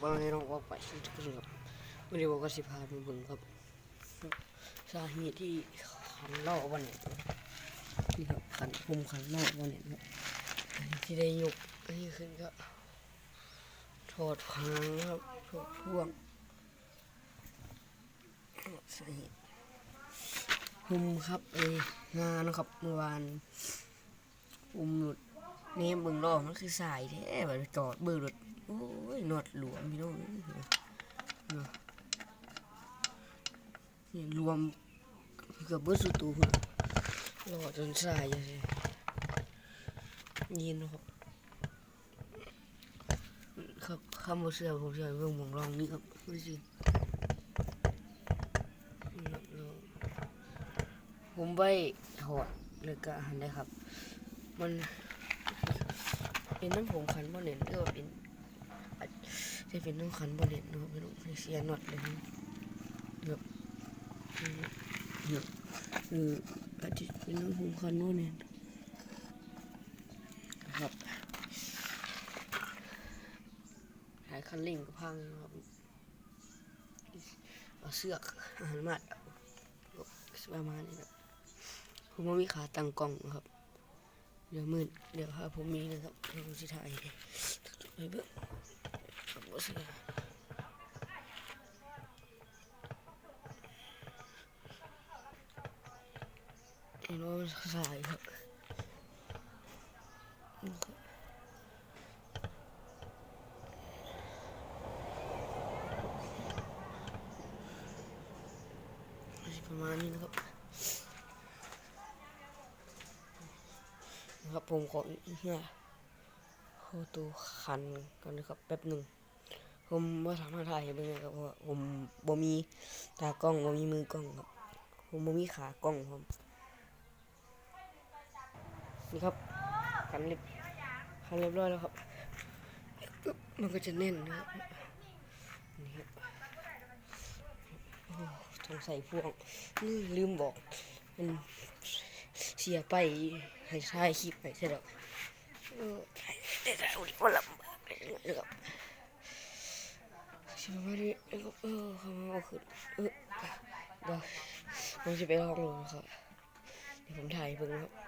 ครับเอาให้น้องออกไปขึ้นครับวันนี้บอกว่าสิพาไปเบิ่งครับสาเหตุที่ขันลอกวันนี้นี่ครับขันคุมขันลอกวันนี้ครับอันนี้ที่ได้ยกอันนี้ขึ้นก็ถอดพางครับถอดพ่วงสาเหตุคุมครับไอ้งานนะครับเมื่อวานคุมหลุดนี่บิ่งรอมันคือสายแท้แบบจอดเบิ่งรถ โอ้ยหนอดหลวมพี่น้องนี่รวมเกือบเบิดสุดตัวพุ่นรอจนสายอย่างนี้ยินครับครับคำว่าเสือผมเสื้อเบิ่งหมองรองนี่ครับไม่สินี่ครับลองผมไปถอดเลยก็หันได้ครับ มันเป็นน้ำผงขันบ่เน่นหรือว่าเป็น จะเป็นน้ำขันบ่เน่นเนาะพี่น้องเสียน็อตเลยนะเนาะเนาะเอออาจจะเป็นน้ำผงขันบ่เน่นครับหายคันเร่งก็พังครับเอาเสือกอาหารมัดประมาณนี้ครับผมว่ามีขาตั้งกล้องนะครับ เดี๋ยวมืดเดี๋ยวถ้าผมมีนะครับเดี๋ยวผมจะถ่ายให้ไปเบิ่ง เสียเห็นว่ามันสายครับประมาณนี้นะครับนะครับผมขอเนี่ยโคตูคันกันนะครับแป๊บหนึ่ง ผมว่าสามารถถ่ายให้เบิ่งได้ครับเพราะผมบ่มีตากล้องบ่มีมือกล้องครับผมบ่มีขากล้องครับนี่ครับคันเรียบคันเรียบร้อยแล้วครับ มันก็จะแน่นนะครับนี่ครับโอ้ต้องใส่พวงนี่ลืมบอก มันเสียไปให้ใช้คลิปไปใช่หรอเออแต่แต่อุลิว่าลำบากเลยนะครับ ใช่ไหมดินะครับเออเขามาเอาขึ้นเออเดี๋ยวผมจะไปห้องเลยนะครับเดี๋ยวผมถ่ายเพิ่งครับ